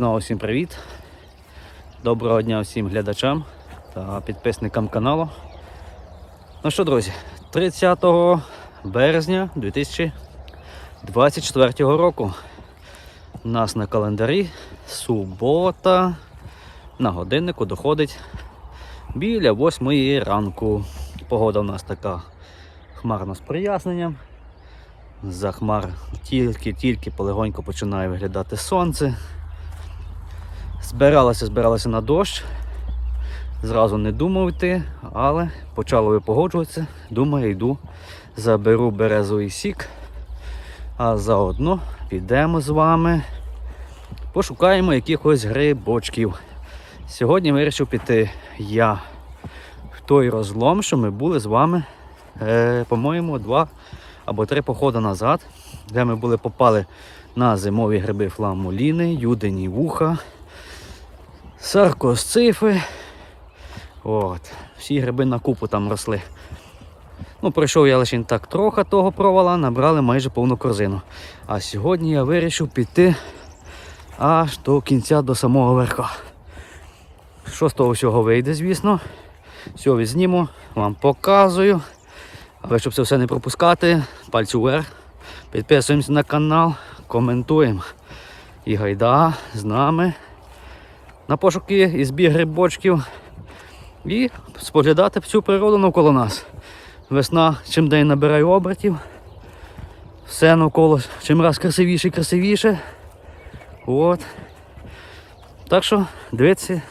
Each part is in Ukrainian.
Знову всім привіт. Доброго дня всім глядачам та підписникам каналу. Ну що, друзі, 30 березня 2024 року. У нас на календарі субота. На годиннику доходить біля 8 ранку. Погода у нас така хмарна з проясненням. За хмар тільки-тільки полегонько починає виглядати сонце. Збиралася, збиралася на дощ. Зразу не думав йти, але почало випогоджуватися. Думаю, йду, заберу березовий сік, а заодно підемо з вами, пошукаємо якихось грибочків. Сьогодні вирішив піти я в той розлом, що ми були з вами, е, по-моєму, два або три походи назад, де ми були попали на зимові гриби фламуліни, юдині вуха, саркосцифи. От. Всі гриби на купу там росли. Ну, пройшов я лише так трохи того провала, набрали майже повну корзину. А сьогодні я вирішив піти аж до кінця до самого верха. Що з того всього вийде, звісно. Все відзніму, вам показую. Але щоб це все не пропускати, пальці вверх. Підписуємося на канал, коментуємо. І гайда з нами на пошуки і збір грибочків. І споглядати всю природу навколо нас. Весна чим день набирає обертів. Все навколо чим раз красивіше і красивіше. От. Так що, дивіться,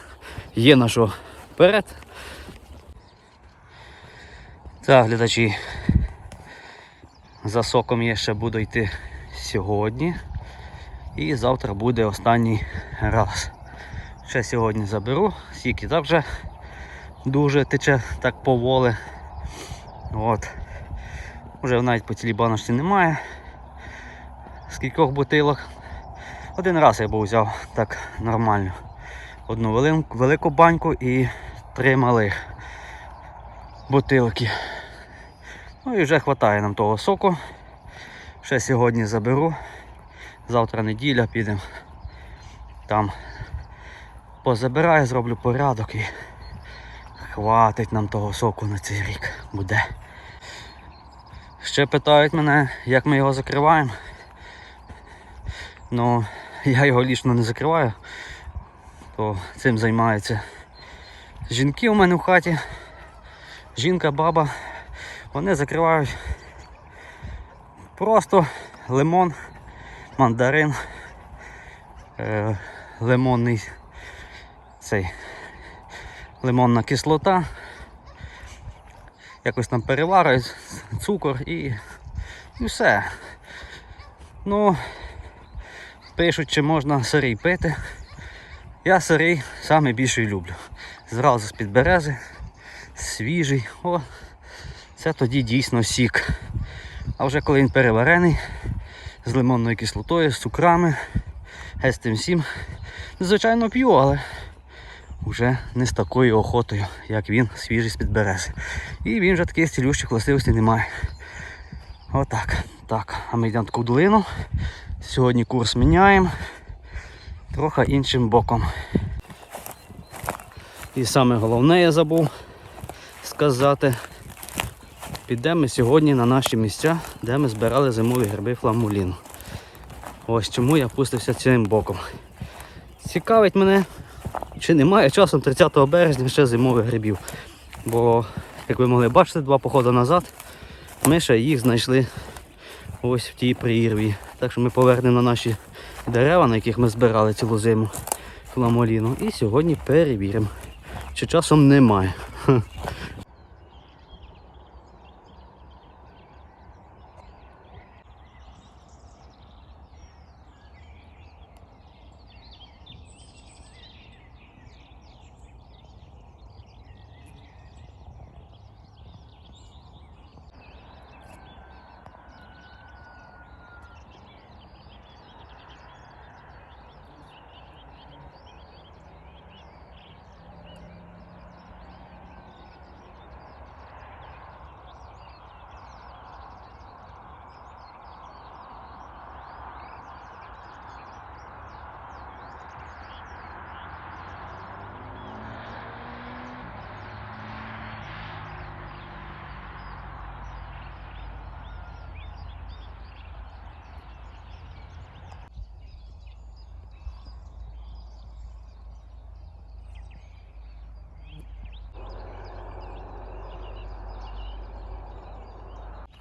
є на що вперед. Так, глядачі. За соком я ще буду йти сьогодні. І завтра буде останній раз. Ще сьогодні заберу, сік і так вже дуже тече так поволі. От. Вже навіть по цілій баночці немає. Скількох бутилок. Один раз я був взяв так нормально. Одну велику баньку і три малих бутилки. Ну і вже вистачає нам того соку. Ще сьогодні заберу. Завтра неділя підемо. Там позабираю, зроблю порядок і хватить нам того соку на цей рік буде. Ще питають мене, як ми його закриваємо. Ну, я його лічно не закриваю, то цим займаються жінки у мене в хаті. Жінка, баба, вони закривають просто лимон, мандарин, е, лимонний цей лимонна кислота. Якось там переварюють, цукор і, і все. Ну, пишуть, чи можна сирий пити. Я сирий саме люблю. Зразу з-під берези, свіжий. О, це тоді дійсно сік. А вже коли він переварений, з лимонною кислотою, з цукрами, геть з тим всім, звичайно п'ю, але вже не з такою охотою, як він свіжий з-під берези. І він вже таких цілющих властивостей не має. Отак. Так, а ми йдемо таку долину. Сьогодні курс міняємо трохи іншим боком. І саме головне я забув сказати. Підемо сьогодні на наші місця, де ми збирали зимові гриби фламуліну. Ось чому я пустився цим боком. Цікавить мене, чи немає часом 30 березня ще зимових грибів. Бо, як ви могли бачити, два походи назад ми ще їх знайшли ось в тій прірві. Так що ми повернемо на наші дерева, на яких ми збирали цілу зиму фламоліну. І сьогодні перевіримо, чи часом немає.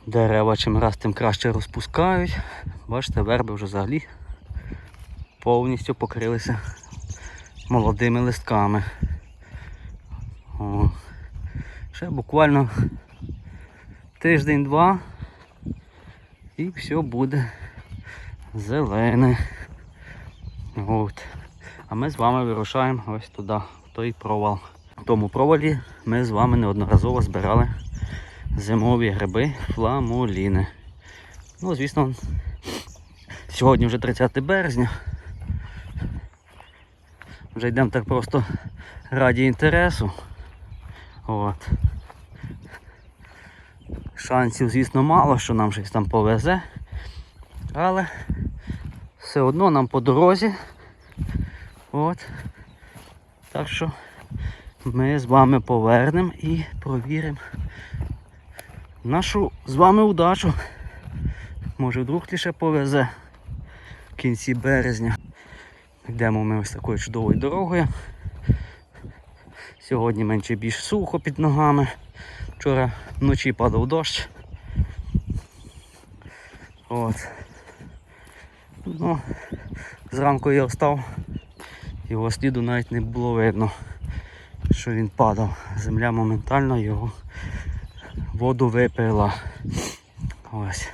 Дерева чим раз тим краще розпускають. Бачите, верби вже взагалі повністю покрилися молодими листками. О. Ще буквально тиждень-два і все буде зелене. От. А ми з вами вирушаємо ось туди, в той провал. В тому провалі ми з вами неодноразово збирали зимові гриби фламуліни. Ну, звісно, сьогодні вже 30 березня. Вже йдемо так просто раді інтересу. От. Шансів, звісно, мало, що нам щось там повезе. Але все одно нам по дорозі. От. Так що ми з вами повернемо і провіримо нашу з вами удачу. Може вдруг лише повезе в кінці березня. Йдемо ми ось такою чудовою дорогою. Сьогодні менше більш сухо під ногами. Вчора вночі падав дощ. От. Ну, зранку я встав, його сліду навіть не було видно, що він падав. Земля моментально його воду випила. Ось.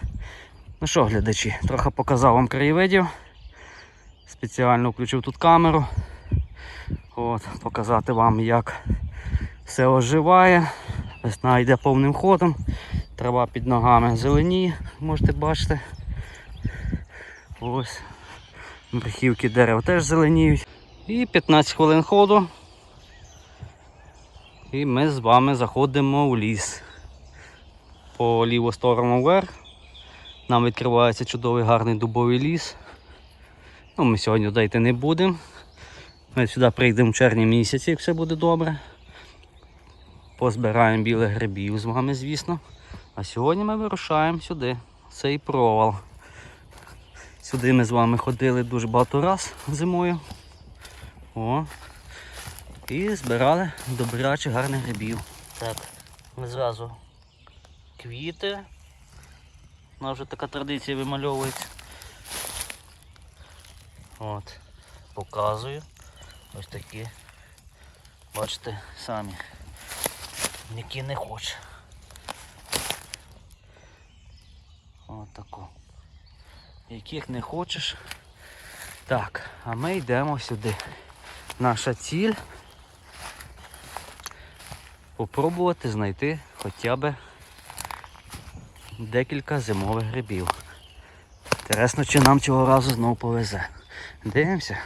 Ну що, глядачі, трохи показав вам краєвидів. Спеціально включив тут камеру. От, показати вам, як все оживає. Весна йде повним ходом. Трава під ногами зеленіє, можете бачити. Ось. Верхівки дерев теж зеленіють. І 15 хвилин ходу. І ми з вами заходимо в ліс. По ліву сторону вверх. Нам відкривається чудовий гарний дубовий ліс. Ну, Ми сьогодні дойти не будемо. Ми сюди прийдемо в червні місяці, як все буде добре. Позбираємо білих грибів з вами, звісно. А сьогодні ми вирушаємо сюди, цей провал. Сюди ми з вами ходили дуже багато раз зимою. О. І збирали добрячих гарних грибів. Так, ми зразу квіти. Нас вже така традиція вимальовується. От, показую. Ось такі. Бачите, самі. Які не хоче. От таку. Яких не хочеш. Так, а ми йдемо сюди. Наша ціль попробувати знайти хоча б декілька зимових грибів. Інтересно, чи нам цього разу знову повезе. Дивимося.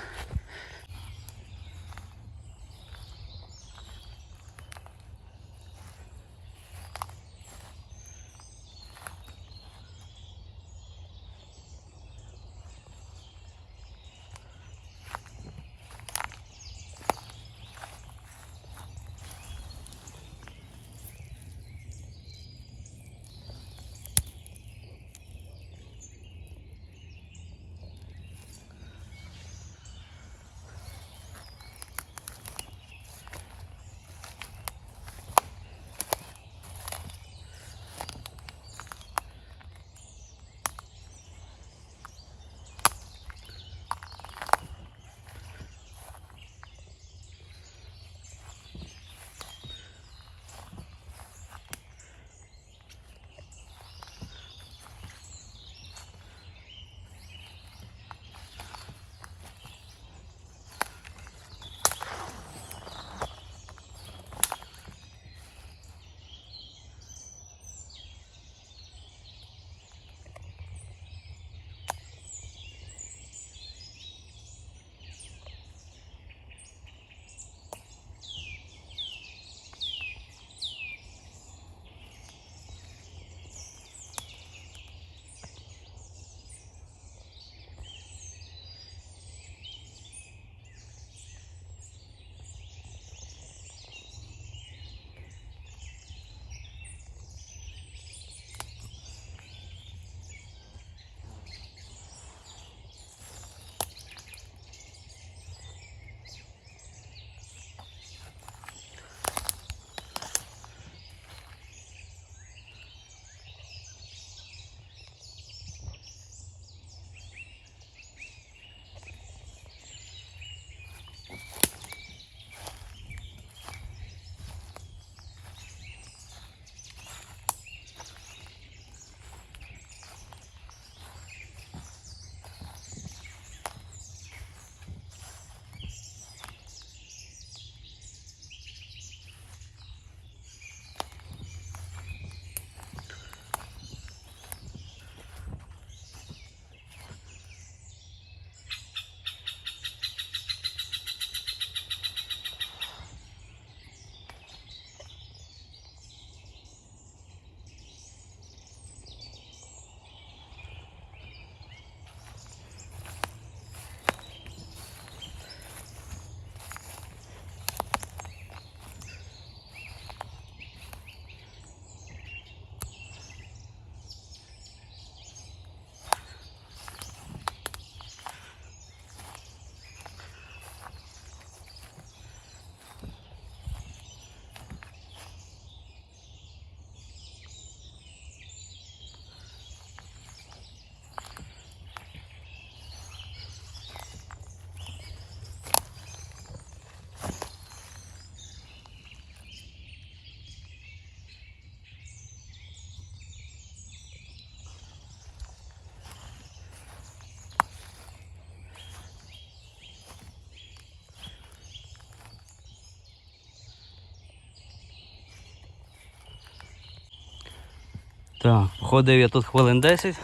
Так, ходив я тут хвилин 10.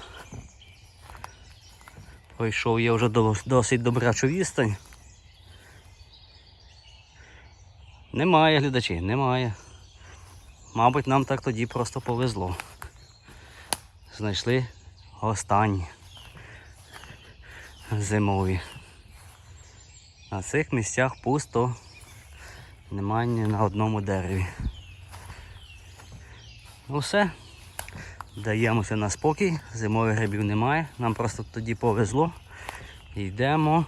Пройшов я вже досить добрячу відстань. Немає глядачі, немає. Мабуть, нам так тоді просто повезло. Знайшли останні зимові. На цих місцях пусто, немає ні на одному дереві. Ну все. Даємося на спокій, зимових грибів немає, нам просто тоді повезло. Йдемо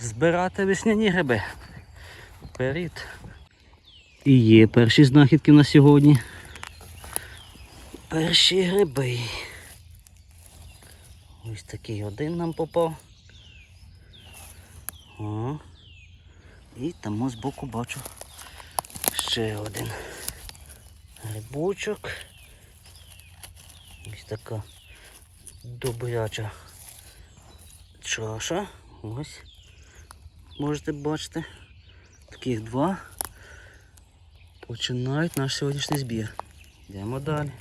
збирати весняні гриби. Вперед. І є перші знахідки на сьогодні. Перші гриби. Ось такий один нам попав. О. І там збоку бачу ще один грибочок. Ось така добряча чаша. Ось. Можете бачити. Таких два. Починають наш сьогоднішній збір. Йдемо далі.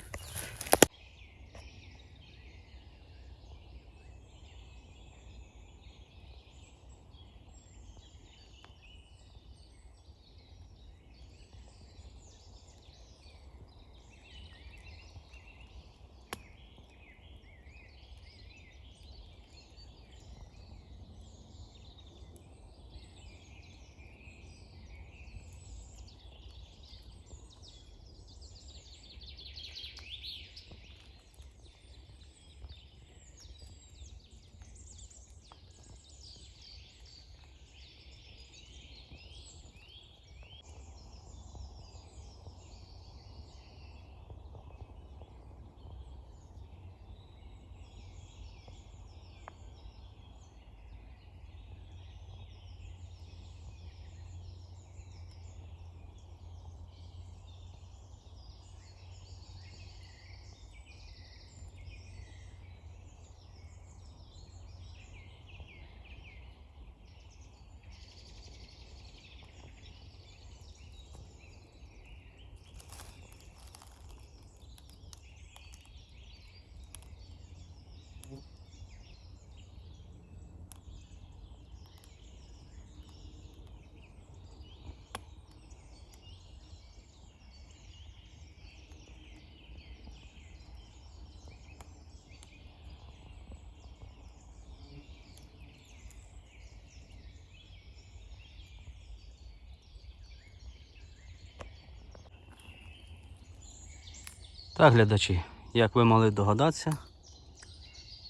Так, глядачі, як ви могли догадатися,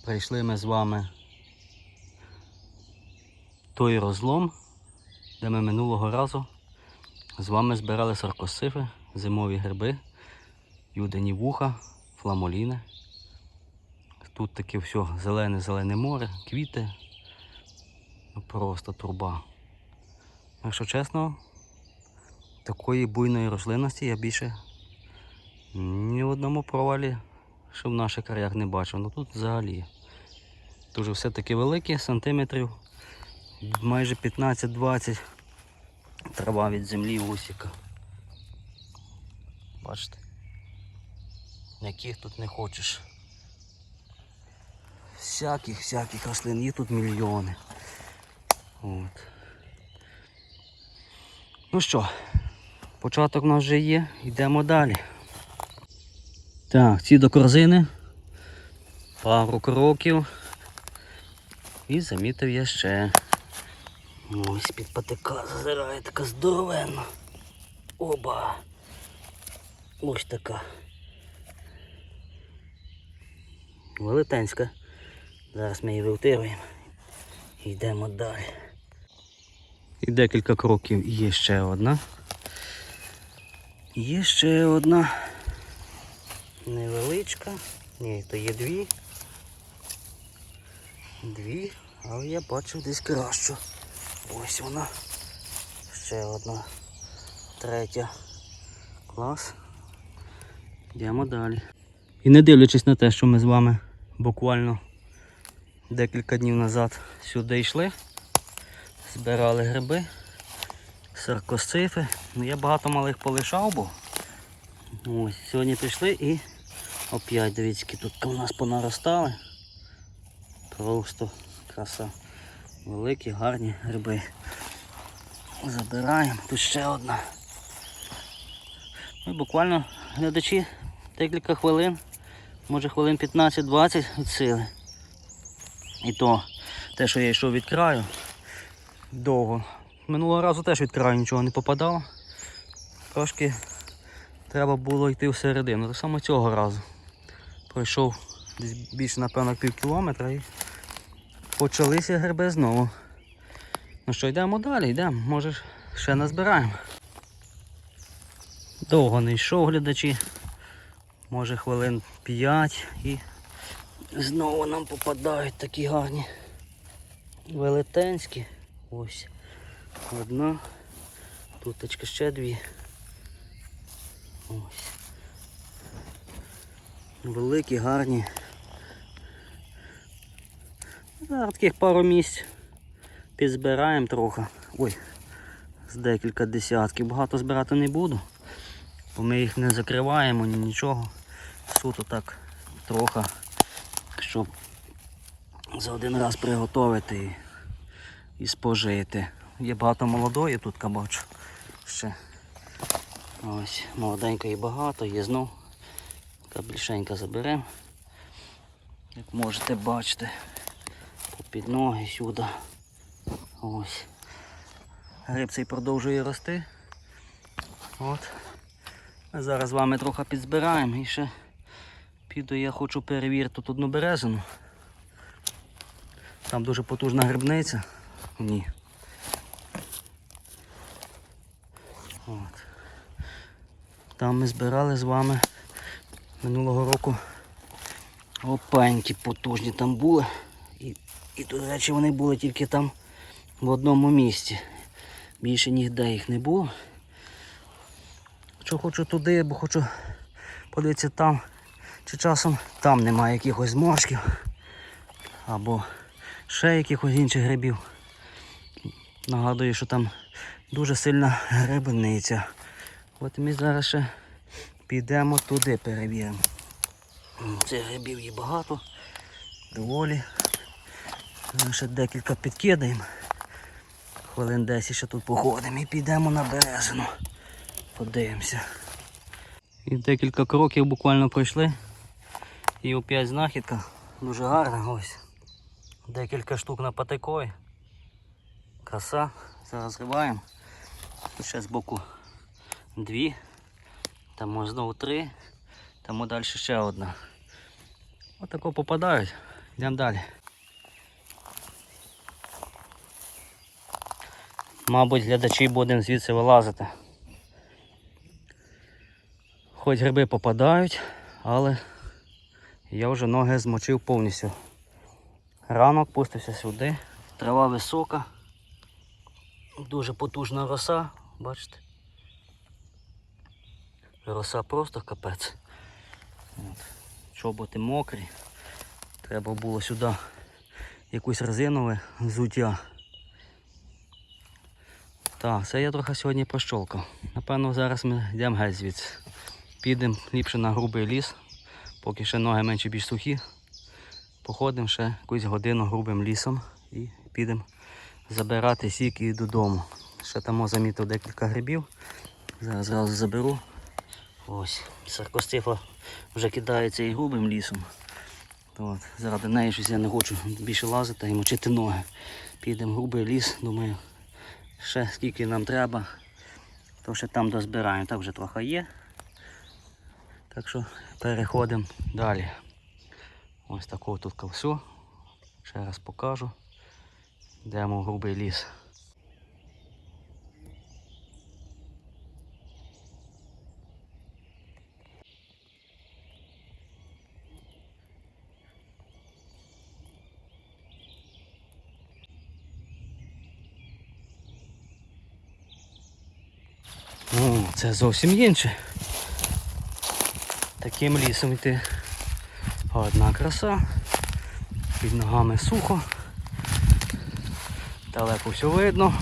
прийшли ми з вами той розлом, де ми минулого разу з вами збирали саркосифи, зимові гриби, юдені вуха, фламоліни. Тут таке все зелене-зелене море, квіти. Ну, Просто труба. Якщо чесно, такої буйної рослинності я більше ні в одному провалі, що в наших краях не бачив. Ну тут взагалі. Дуже все таки велике, сантиметрів майже 15-20 трава від землі усіка. Бачите? Яких тут не хочеш. Всяких, всяких рослин, є тут мільйони. От. Ну що, початок у нас вже є, йдемо далі. Так, ці до корзини. Пару кроків. І замітив я ще. Ось під патика зазирає така здоровенна. Оба. Ось така. Велетенська. Зараз ми її вивтируємо. Йдемо далі. І декілька кроків є ще одна. Є ще одна невеличка. Ні, то є дві. Дві, але я бачу десь кращу. Ось вона. Ще одна. Третя. Клас. Йдемо далі. І не дивлячись на те, що ми з вами буквально декілька днів назад сюди йшли, збирали гриби, саркосифи. Ну я багато малих полишав, бо ось сьогодні прийшли і Опять дивіться, тут у нас понаростали. Просто краса. Великі, гарні гриби. Забираємо. Тут ще одна. І буквально глядачі декілька хвилин, може хвилин 15-20 від сили. І то те, що я йшов від краю, довго. Минулого разу теж від краю нічого не попадало. Трошки треба було йти всередину. Так само цього разу. Пройшов десь більше, напевно, пів кілометра і почалися гриби знову. Ну що, йдемо далі, йдемо, може ще назбираємо. Довго не йшов глядачі. Може хвилин 5 і знову нам попадають такі гарні велетенські. Ось. Одна. Тут ще дві. Ось. Великі, гарні. Зараз таких пару місць підзбираємо трохи. Ой, з декілька десятків. Багато збирати не буду, бо ми їх не закриваємо, ні нічого. Суто так трохи, щоб за один раз приготувати і, і спожити. Є багато молодої тут кабачу. Ще ось молоденької багато, є знов. Така більшенька заберемо. Як можете бачити, під ноги сюди. Ось. Гриб цей продовжує рости. От. Ми зараз з вами трохи підзбираємо і ще піду я хочу перевірити тут одну березину. Там дуже потужна грибниця. Ні. От. Там ми збирали з вами минулого року опеньки потужні там були. І, і до речі, вони були тільки там в одному місці. Більше ніде їх не було. Що хочу туди, бо хочу подивитися там, чи часом там немає якихось зморшків або ще якихось інших грибів. Нагадую, що там дуже сильна грибниця. От ми зараз ще підемо туди перевіримо. Цих грибів є багато, доволі. Ми ще декілька підкидаємо. Хвилин 10 ще тут походимо і підемо на березину. Подивимося. І декілька кроків буквально пройшли. І опять знахідка. Дуже гарна ось. Декілька штук на патикові. Краса. Зараз зриваємо. Ще з боку дві. Там знову три. Там далі ще одна. Отако попадають. Йдемо далі. Мабуть, глядачі будемо звідси вилазити. Хоч гриби попадають, але я вже ноги змочив повністю. Ранок пустився сюди. Трава висока. Дуже потужна роса, бачите? Роса просто капець. От. Чоботи мокрі. Треба було сюди якусь резинове взуття. Так, це я трохи сьогодні прощолкав. Напевно, зараз ми йдемо геть звідси. Підемо ліпше на грубий ліс, поки ще ноги менше більш сухі. Походимо ще якусь годину грубим лісом і підемо забирати сік і додому. Ще там замітив декілька грибів. Зараз зразу заберу. Ось, саркостифа вже кидається і грубим лісом. От, заради неї щось я не хочу більше лазити і мочити ноги. Підемо грубий ліс, думаю, ще скільки нам треба, то ще там дозбираємо. Так вже трохи є. Так що переходимо далі. Ось такого тут ковсу. Ще раз покажу. Йдемо в грубий ліс. О, це зовсім інше. Таким лісом йти. Одна краса. Під ногами сухо. Далеко все видно.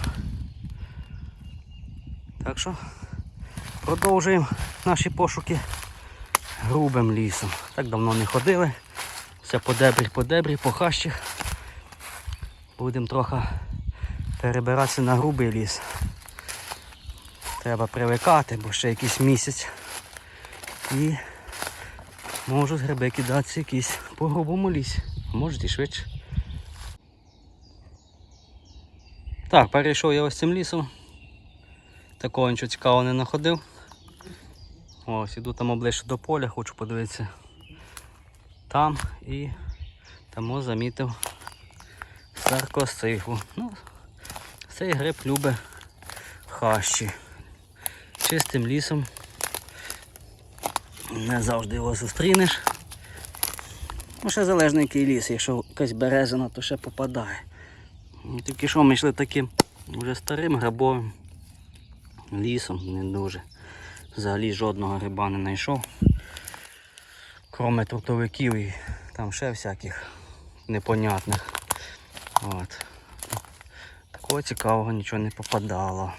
Так що продовжуємо наші пошуки грубим лісом. Так давно не ходили. Все по дебрі, по дебрі, по хащах. Будемо трохи перебиратися на грубий ліс. Треба привикати, бо ще якийсь місяць. І можуть гриби кидатися якісь по грубому лісі. Можуть і швидше. Так, перейшов я ось цим лісом. Такого нічого цікавого не знаходив. Ось, іду там ближче до поля, хочу подивитися там і тому замітив саркосифу. Ну, цей гриб любить хащі. Чистим лісом не завжди його зустрінеш. Ну, ще залежно який ліс, якщо якась березина, то ще попадає. Ну, Тільки що ми йшли таким вже старим грибовим лісом, не дуже. Взагалі жодного гриба не знайшов. Кроме трутовиків і там ще всяких непонятних. От. Такого цікавого нічого не попадало.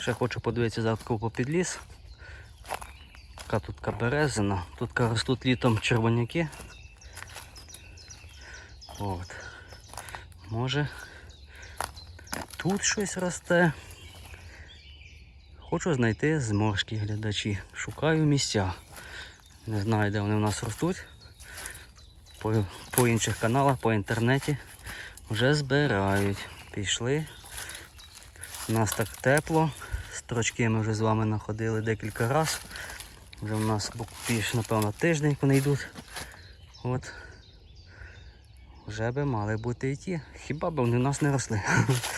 Ще хочу подивитися завтра попід ліс. Така тут березина. Тут ростуть літом червоняки. От. Може тут щось росте. Хочу знайти зморшки глядачі. Шукаю місця. Не знаю, де вони в нас ростуть. По, по інших каналах, по інтернеті вже збирають. Пішли. У нас так тепло. Строчки ми вже з вами знаходили декілька разів. Вже у нас більше, напевно, тиждень, вони йдуть. От. Вже би мали бути і ті. Хіба б вони в нас не росли.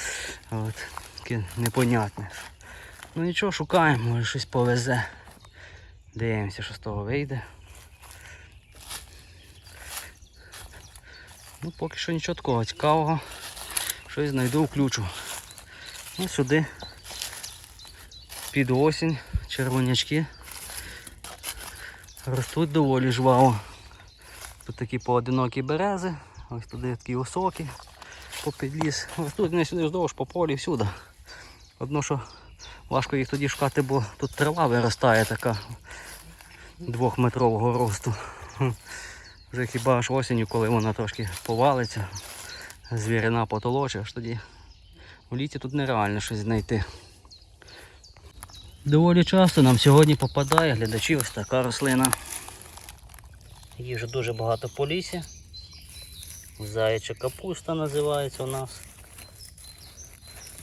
От. Таке непонятне. Ну нічого, шукаємо, може щось повезе. Дивимося, що з того вийде. Ну, поки що нічого такого цікавого. Щось знайду, включу. Ну, сюди під осінь червонячки ростуть доволі жваво. Тут такі поодинокі берези, ось туди такі осоки попід ліс. Ось тут не сюди вздовж по полі всюди. Одно, що важко їх тоді шукати, бо тут трава виростає така двохметрового росту. Вже хіба аж осінню, коли вона трошки повалиться, звірина потолоче, аж тоді в літі тут нереально щось знайти. Доволі часто нам сьогодні попадає глядачі ось така рослина. Її вже дуже багато по лісі. Заяча капуста називається у нас.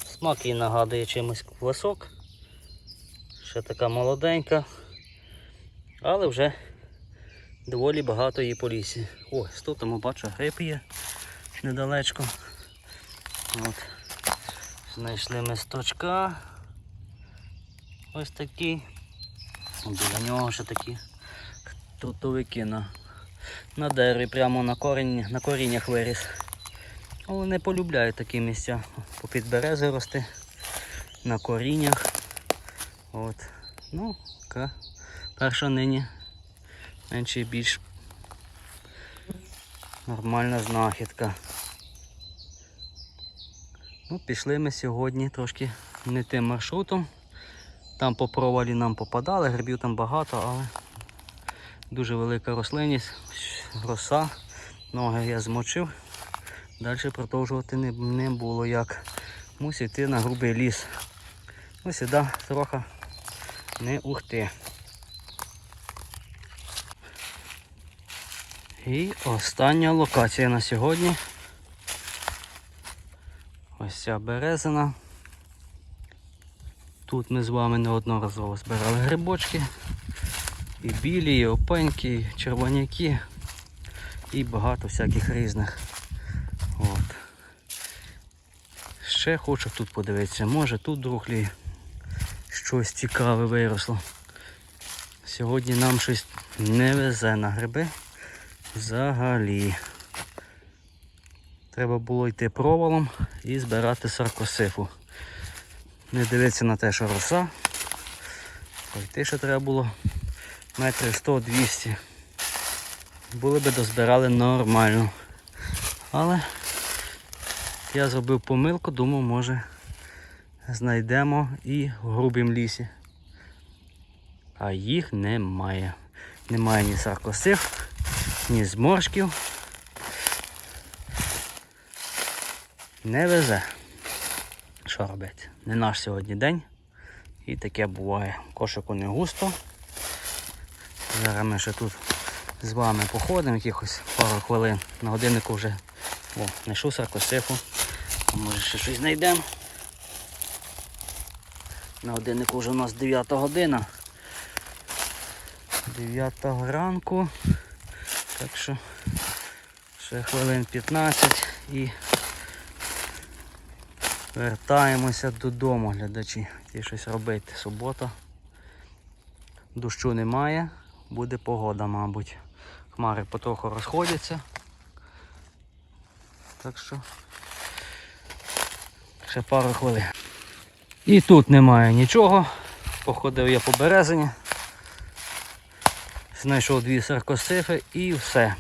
Смак їй нагадує чимось квасок. Ще така молоденька. Але вже доволі багато її по лісі. Ось тут бачу гриб є недалечко. От. Знайшли ми сточка. Ось такий. Біля нього ще такі трутовики на, на дереві, прямо на, корінь, на коріннях виріс. Але не полюбляють такі місця. Попід берези рости, на коріннях. От. Ну, така перша нині менше і більш нормальна знахідка. Ну, пішли ми сьогодні трошки не тим маршрутом. Там по провалі нам попадали, грибів там багато, але дуже велика рослинність, роса, ноги я змочив. Далі продовжувати не, не було як. Мусив йти на грубий ліс. Ну, сюди трохи не ухти. І остання локація на сьогодні. Ось ця березина. Тут ми з вами неодноразово збирали грибочки. І білі, і опеньки, і червоняки, і багато всяких різних. От. Ще хочу тут подивитися, може тут друглі щось цікаве виросло. Сьогодні нам щось не везе на гриби взагалі. Треба було йти провалом і збирати саркосифу. Не дивитися на те, що роса. Йти ще треба було метрів 100-200. Були би дозбирали нормально. Але я зробив помилку, думав, може знайдемо і в грубім лісі. а їх немає. Немає ні саркосив, ні зморшків. Не везе. Що робити? Не наш сьогодні день. І таке буває. Кошику не густо. Зараз ми ще тут з вами походимо якихось пару хвилин. На годиннику вже о, знайшов саркосифу. А Може ще щось знайдемо. На годиннику вже у нас 9 година. 9 ранку. Так що ще хвилин 15 і вертаємося додому, глядачі. Ті щось робити. Субота. Дощу немає, буде погода, мабуть. Хмари потроху розходяться. Так що ще пару хвилин. І тут немає нічого. Походив я по березині. Знайшов дві саркосифи і все.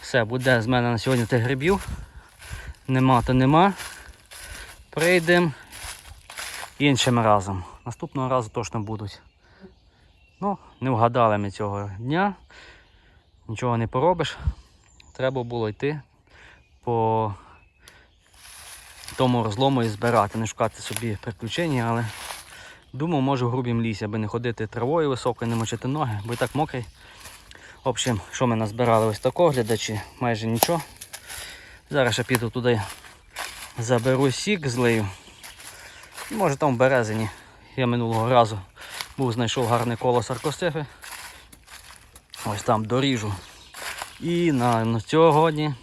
Все, буде з мене на сьогодні тих грибів. Нема, то нема. Прийдемо іншим разом. Наступного разу точно будуть. Ну, не вгадали ми цього дня. Нічого не поробиш. Треба було йти по тому розлому і збирати, не шукати собі приключення, але думав, може в грубім лісі, аби не ходити травою високою, не мочити ноги, бо і так мокрий. В общем, що ми назбирали ось такого глядачі, майже нічого. Зараз ще піду туди, заберу сік, злию. Може там в березині. Я минулого разу був, знайшов гарне коло саркосифи. Ось там доріжу. І на сьогодні,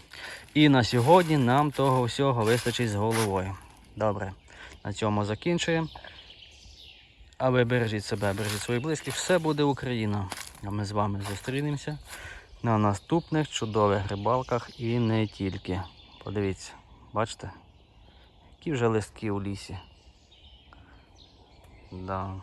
і на сьогодні нам того всього вистачить з головою. Добре, на цьому закінчуємо. А ви бережіть себе, бережіть своїх близьких. Все буде Україна. А ми з вами зустрінемося на наступних чудових рибалках і не тільки. Подивіться, бачите? Які вже листки у лісі. Да.